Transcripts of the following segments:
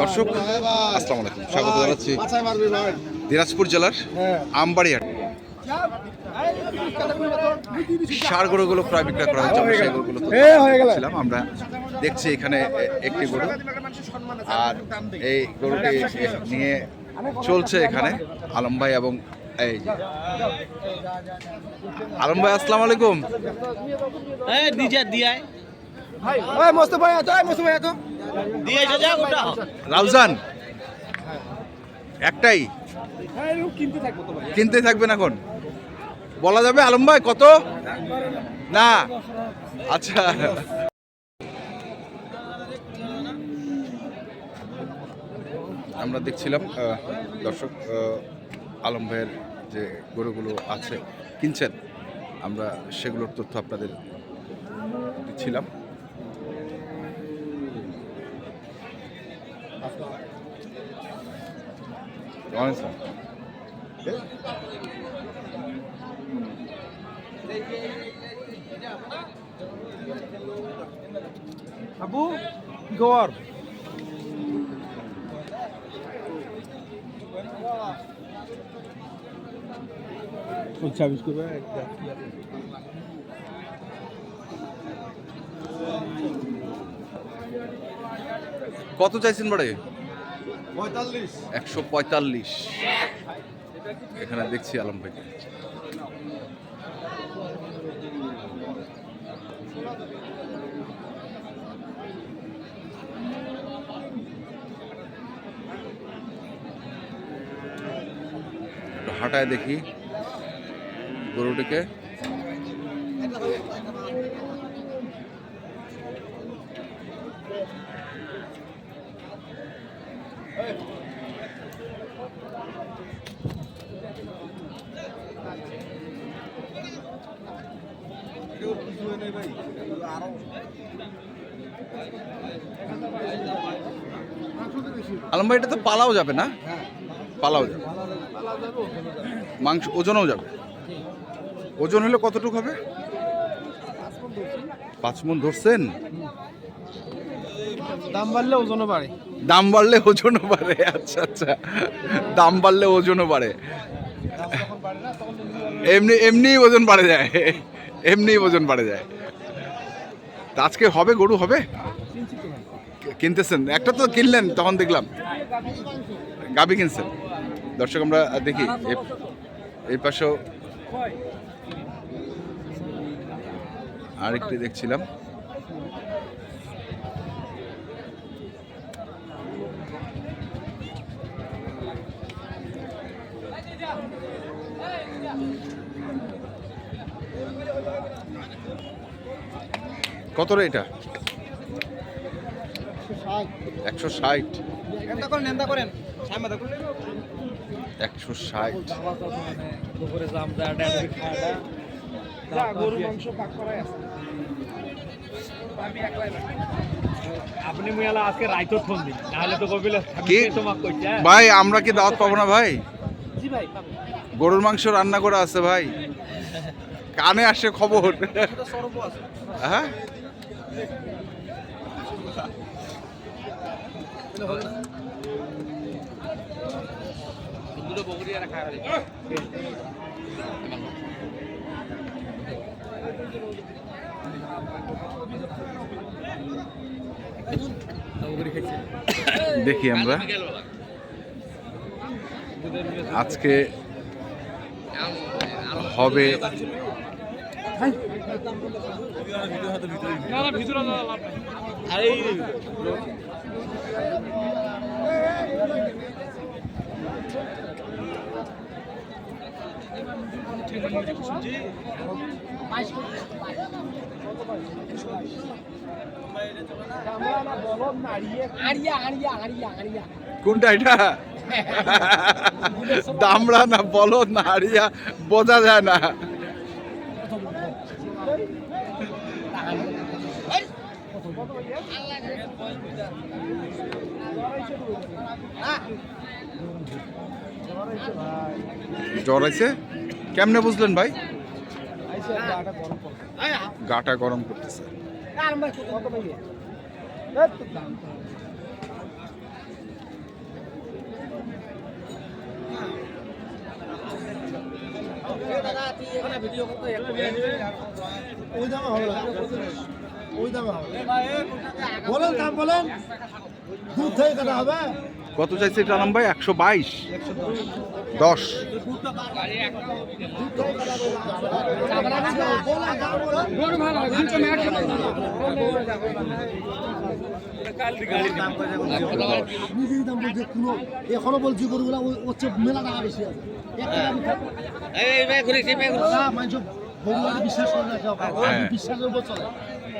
দর্শক আসসালামু আলাইকুম। স্বাগত জানাচ্ছি দিনাজপুর জেলার আমবাড়িহাট সার গরুগুলো প্রায় বিক্রয় করা হচ্ছে আমরা সেই গরুগুলো ছিলাম আমরা দেখছি এখানে একটি গরু। আর এই গরুটি নিয়ে চলছে এখানে আলম ভাই এবং এই আলম ভাই আসসালামু আলাইকুম। এই দিজা দিয়াই ওই মস্ত ভাই আতো ওই মস্ত ভাই আতো দিয়ে যা ওটা রাউজান একটাই। কিনতে থাকবেন এখন। বলা যাবে আলম ভাই কত? না। আচ্ছা। আমরা দেখছিলাম দর্শক আলম ভাইয়ের যে গরুগুলো আছে কিনছেন। আমরা সেগুলোর তথ্য আপনাদের দিচ্ছিলাম। অনেক স্যার আবু গর ছাব্বিশ করবে কত চাইছেন বাড়ে? একশো পঁয়তাল্লিশ। এখানে দেখছি আলম ভাইকে একটু হাঁটায় দেখি গরুটিকে। আলম ভাই এটা তো পালাও যাবে না? পালাও যাবে। মাংস ওজনও যাবে। ওজন হলে কতটুকু হবে? পাঁচ মন ধরছেন। দাম বাড়লে ওজনও বাড়ে। দাম বাড়লে ওজনও বাড়ে। আচ্ছা আচ্ছা। দাম বাড়লে ওজনও বাড়ে। এমনি এমনি ওজন বাড়ে যায়। এমনি ওজন বাড়ে যায়। তা আজকে হবে গরু, হবে? কিনতেছেন? একটা তো কিনলেন, তখন দেখলাম। গাবি কিনছেন। দর্শক, আমরা দেখি। এই পাশেও আরেকটি দেখছিলাম কত রে এটা একশো ষাট নেন্দা করেন নেন্দা করেন সামনে দেখুন একশো ষাট দুপুরে জাম যা ড্যান্ডি খাওয়া যা গরু মাংস পাক করাই আছে আমি একলাই না। আপনি মুয়ালা আজকে রাইতো ফোন দিন রে এটা? কবিলে কি? তোমাক কইতা ভাই আমরা কি দাওয়াত পাবো না ভাই? জি ভাই পাবো। গরুর মাংস রান্না করা আছে ভাই। কানে আসে খবর। হ্যাঁ? দেখি আমরা। আজকে হবে না না ভিতরে না লাভ নাই আরে আড়িয়া আড়িয়া আড়িয়া আড়িয়া কোনটা এটা? দামড়া না, বলো না হারিয়া বোঝা যায় না। জ্বর আছে কেমনে বুঝলেন ভাই? গাটা গরম করতেছে আর আমরা কত ভাই ওই দামে হবে না ওই দামে হবে বলেন দাম বলেন দুধ থেকে কাটা হবে কত চাইছে এটা আলম ভাই? একশো বাইশ। দশ। এখনও বলছি গরুগুলা হচ্ছে মেলা টাকা বেশি আছে। এক টাকা আমি থাকব। না, মানুষ গরুগুলা বিশ্বাস করে না হ্যাঁ। বিশ্বাসের উপর চলে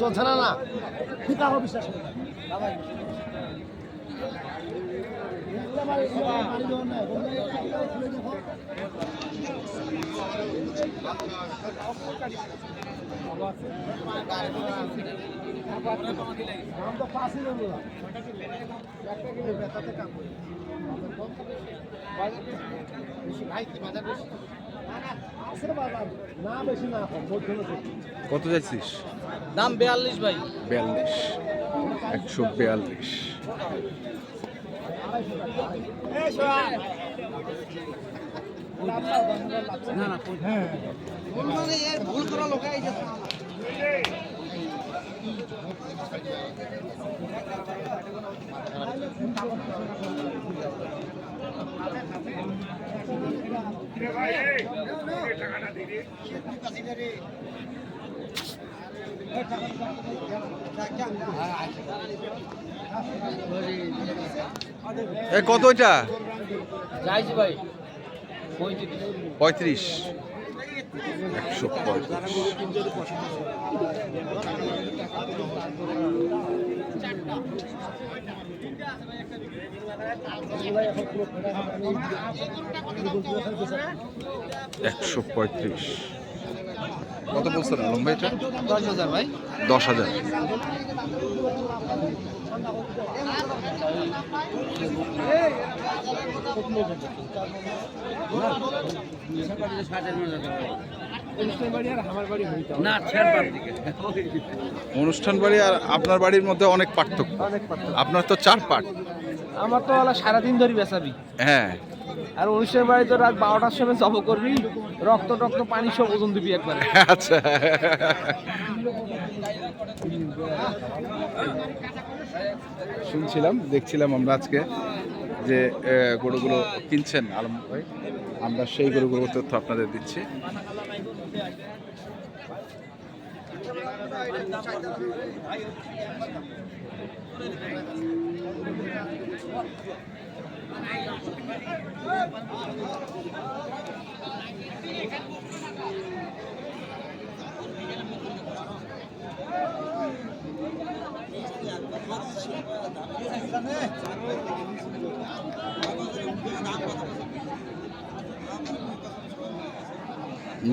চলছে না না ঠিক বিশ্বাস করে না। একটা কত চাইছিস দাম বিয়াল্লিশ ভাই। বিয়াল্লিশ একশো বিয়াল্লিশ। ভুল করা লোক এ কত এটা যাইছি ভাই পঁয়ত্রিশ। একশো পঁয়ত্রিশ। একশো পঁয়ত্রিশ। কত বলছেন? এটা? দশ হাজার ভাই। দশ হাজার। অনুষ্ঠান বাড়ি আর আপনার বাড়ির মধ্যে অনেক পার্থক্য। অনেক পার্থক্য। আপনার তো চার পার্ট। আমার তো হলো সারাদিন ধরে বেচাবি। হ্যাঁ। আর অনুষ্ঠানের বাড়ি তো রাত বারোটার সময় জব করবি রক্ত টক্ত পানি সব ওজন দিবি একবারে। আচ্ছা। শুনছিলাম দেখছিলাম আমরা আজকে যে গরুগুলো কিনছেন আলম ভাই। আমরা সেই গরুগুলোর তথ্য আপনাদের দিচ্ছি।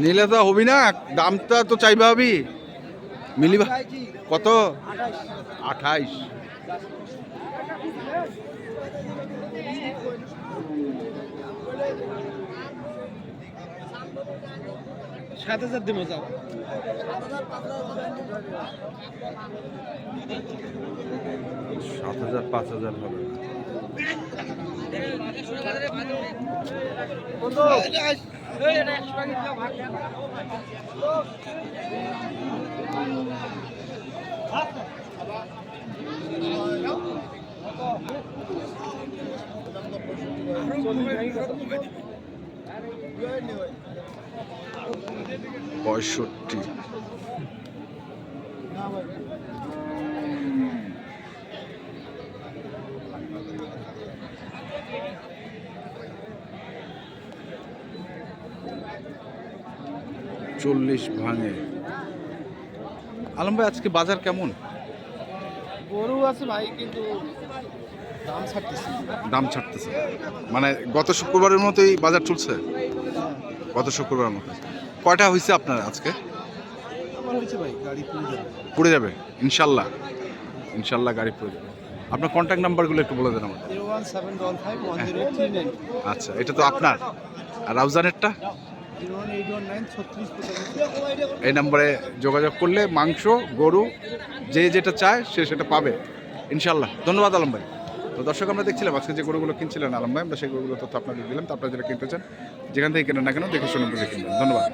নিলে তো হবি না দামটা তো চাইবা হবি। মিলিবা? কত? আঠাইশ সাত হাজার দিব যাও। সাত হাজার পাঁচ হাজার হবে। পঁয়ষট্টি। চল্লিশ ভাঙে। আলম ভাই আজকে বাজার কেমন? গরু আছে ভাই কিন্তু দাম ছাড়তেছি। দাম ছাড়তেছে। মানে গত শুক্রবারের মতোই বাজার চলছে? গত শুক্রবারের মতো। কয়টা হয়েছে আপনার আজকে? আমার পড়ে যাবে। ইনশাল্লাহ। ইনশাল্লাহ গাড়ি পড়ে যাবে। আপনার কন্ট্যাক্ট নাম্বারগুলো একটু বলে দেন থ্রি আচ্ছা এটা তো আপনার। আর রাউজানেরটা? এই নাম্বারে যোগাযোগ করলে মাংস গরু যে যেটা চায় সে সেটা পাবে। ইনশাল্লাহ। ধন্যবাদ আলম ভাই। তো দর্শক, আমরা দেখছিলাম আজকে যে গরুগুলো কিনছিলেন আলম ভাই, আমরা সেই গরুগুলো তথ্য আপনাদের দিলাম। তো আপনারা যারা কিনতে চান, যেখান থেকে কেনেন না কেন দেখে শুনে বুঝে কিনবেন। ধন্যবাদ।